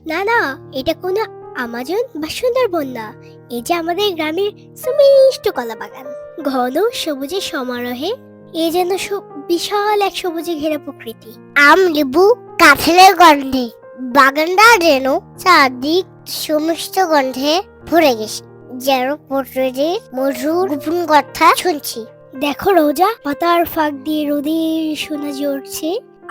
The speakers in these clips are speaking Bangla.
না না এটা কোনো আমাজন বা সুন্দরবন না। এই যে আমাদের গ্রামের সুমিষ্ট কলা বাগান। ঘন সবুজে সমারোহে এ যেন বিশাল এক সবুজে ঘেরা প্রকৃতি। আম লেবু কাঁঠালের গন্ধে বাগানটা যেন চারদিক সমস্ত গন্ধে ভরে গেছে। যেন প্রকৃতির মধুর গোপন কথা শুনছি। দেখো রোজা পাতার ফাঁক দিয়ে রোদের সোনা জ্বরছে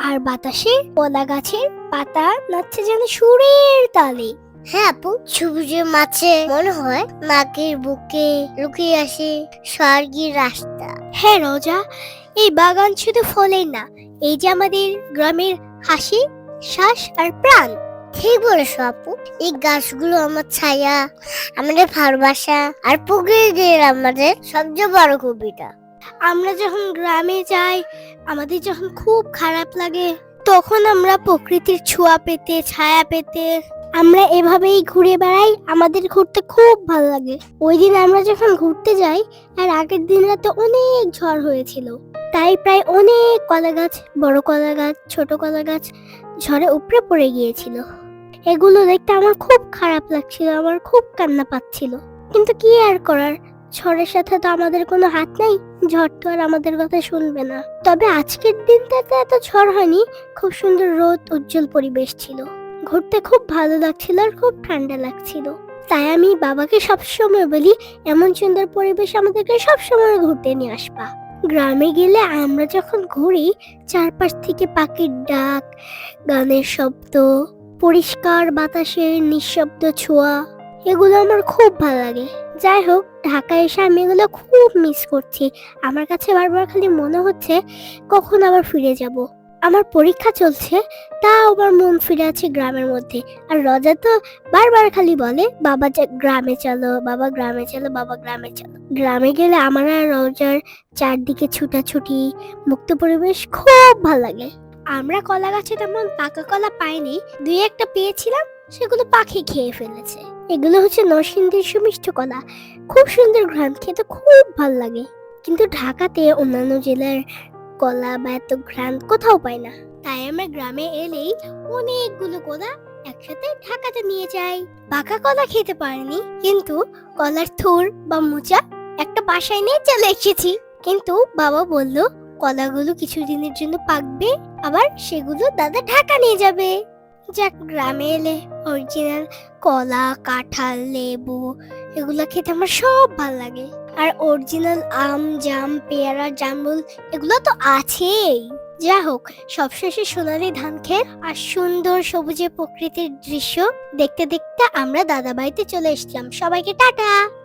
আর বাতাসে কলা গাছের পাতা নাচছে যেন সুরের তালে। হ্যাঁ আপু সবুজের মাছে মনে হয় নাকের বুকে লুকিয়ে আসে স্বর্গের রাস্তা। হ্যাঁ রোজা এই বাগান শুধু ফলের না এই যে আমাদের গ্রামের হাসি শ্বাস আর প্রাণ। ঠিক বলেছ আপু এই গাছগুলো আমার ছায়া আমাদের ভালোবাসা আর প্রকৃতির আমাদের সবচেয়ে বড় কবিতা। আমরা যখন গ্রামে যাই, আমাদের যখন খুব খারাপ লাগে, তখন আমরা প্রকৃতির ছোঁয়া পেতে, ছায়া পেতে, আমরা এভাবেই ঘুরে বেড়াই। আমাদের ঘুরতে খুব ভালো লাগে। ওই দিন আমরা যখন ঘুরতে যাই, আর আগের দিন রাতে অনেক ঝড় হয়েছিল। তাই প্রায় অনেক কলা গাছ বড় কলা গাছ ছোট কলা গাছ ঝড়ে উপরে পড়ে গিয়েছিল। এগুলো দেখতে আমার খুব খারাপ লাগছিল, আমার খুব কান্না পাচ্ছিল। কিন্তু কি আর করার? ঝড়ের সাথে তো আমাদের কোনো হাত নেই, ঝড় তো আর আমাদের কথা শুনবে না। তবে আজকের দিনটাতে এত ঝড় হয়নি, খুব সুন্দর রোদ, উজ্জ্বল পরিবেশ ছিল। ঘুরতে খুব ভালো লাগছিল আর খুব ঠান্ডা লাগছিল। তাই আমি বাবাকে সবসময় বলি, এমন সুন্দর পরিবেশ আমাদেরকে সবসময় ঘুরতে নিয়ে আসবা। গ্রামে গেলে আমরা যখন ঘুরি, চারপাশ থেকে পাখির ডাক, গানের শব্দ, পরিষ্কার বাতাসের নিঃশব্দ ছোঁয়া, এগুলো আমার খুব ভালো লাগে। যাই হোক, ঢাকায় এসে আমি এগুলো খুব মিস করছি। আমার কাছে বারবার খালি মনে হচ্ছে কখন আবার ফিরে যাব। আমার পরীক্ষা চলছে, তাও আবার মন ফিরে আছে গ্রামের মধ্যে। আর রজা তো বারবার খালি বলে, বাবা গ্রামে চলো, বাবা গ্রামে চলো, বাবা গ্রামে চলো। গ্রামে গেলে আমার আর রজার চারদিকে ছুটাছুটি, মুক্ত পরিবেশ খুব ভালো লাগে। আমরা কলা গাছে তেমন পাকা কলা পাইনি, দুই একটা পেয়েছিলাম, সেগুলো পাখি খেয়ে ফেলেছে। এগুলো হচ্ছে নরসিংদীর সুমিষ্ট কলা। খুব সুন্দর ঘ্রাণ, খেতে খুব ভালো লাগে। কিন্তু ঢাকাতে অন্যান্য জেলার কলা বা এত ঘ্রাণ কোথাও পাই না। তাই আমরা গ্রামে এলেই অনেকগুলো কলা একসাথে ঢাকাতে নিয়ে যাই। পাকা কলা খেতে পারিনি, কিন্তু কলার থুর বা মোচা একটা বাসায় নিয়ে চলে এসেছি। কিন্তু বাবা বলল, কলাগুলো কিছুদিনের জন্য পাকবে, আবার সেগুলো দাদা ঢাকা নিয়ে যাবে। যাক গ্রামে এলে অরিজিনাল কলা, কাঁঠাল, লেবু, এগুলো খেতে আমার সব ভালো লাগে। আর অরিজিনাল আম, জাম, পেয়ারা, জামরুল, এগুলো তো আছেই। যা হোক, সবশেষে সোনালি ধান খেত আর সুন্দর সবুজে প্রকৃতির দৃশ্য দেখতে দেখতে আমরা দাদা বাড়িতে চলে এসেছিলাম। সবাইকে টাটা!